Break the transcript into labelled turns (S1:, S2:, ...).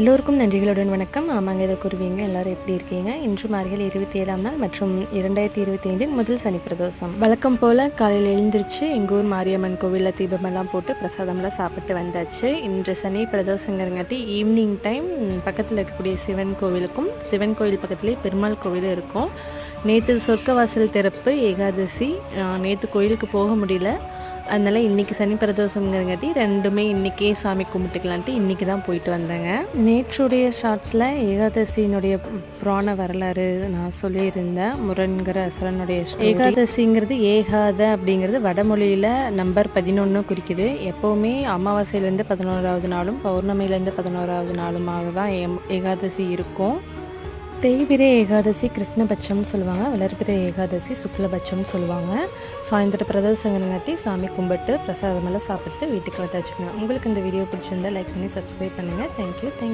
S1: எல்லோருக்கும் நன்றிகளுடன் வணக்கம். ஆமாங்க இதை கூறுவீங்க. எல்லாரும் எப்படி இருக்கீங்க? இன்று மார்கழி இருபத்தி ஏழாம் நாள் மற்றும் இரண்டாயிரத்தி இருபத்தி ஐந்தின் முதல் சனி பிரதோஷம். வழக்கம் போல காலையில் எழுந்திருச்சு எங்கள் ஊர் மாரியம்மன் கோவிலில் தீபமெல்லாம் போட்டு பிரசாதம்லாம் சாப்பிட்டு வந்தாச்சு. இன்று சனி பிரதோஷங்கிறங்காட்டி ஈவினிங் டைம் பக்கத்தில் இருக்கக்கூடிய சிவன் கோவிலுக்கும் சிவன் கோவில் பக்கத்துலேயே பெருமாள் கோவிலும் இருக்கும். நேற்று சொர்க்கவாசல் திறப்பு ஏகாதசி. நேற்று கோயிலுக்கு போக முடியல. அதனால இன்றைக்கி சனி பிரதோஷங்கிறங்காட்டி ரெண்டுமே இன்றைக்கே சாமி கும்பிட்டுக்கலான்ட்டு இன்றைக்கி தான் போயிட்டு வந்தேங்க. நேற்றுடைய ஷார்ட்ஸில் ஏகாதசியினுடைய புராண வரலாறு நான் சொல்லியிருந்தேன். முரண்கிற அசுரனுடைய ஏகாதசிங்கிறது ஏகாத அப்படிங்கிறது வடமொழியில் நம்பர் பதினொன்று குறிக்குது. எப்போவுமே அமாவாசையிலேருந்து பதினோராவது நாளும் பௌர்ணமியிலேருந்து பதினோராவது நாளுமாக தான் ஏகாதசி இருக்கும். தேய்பிரை ஏகாதசி கிருஷ்ணபட்சம்னு சொல்லுவாங்க. வளர்பிறை ஏகாதசி சுக்லபட்சம்னு சொல்லுவாங்க. சாயந்தர நட்டி சாமி கும்பிட்டு பிரசாதமெல்லாம் சாப்பிட்டு வீட்டுக்கு வந்தாச்சுங்க. உங்களுக்கு இந்த வீடியோ பிடிச்சிருந்தா லைக் பண்ணி சப்ஸ்கிரைப் பண்ணுங்கள் தேங்க்யூ தேங்க்யூ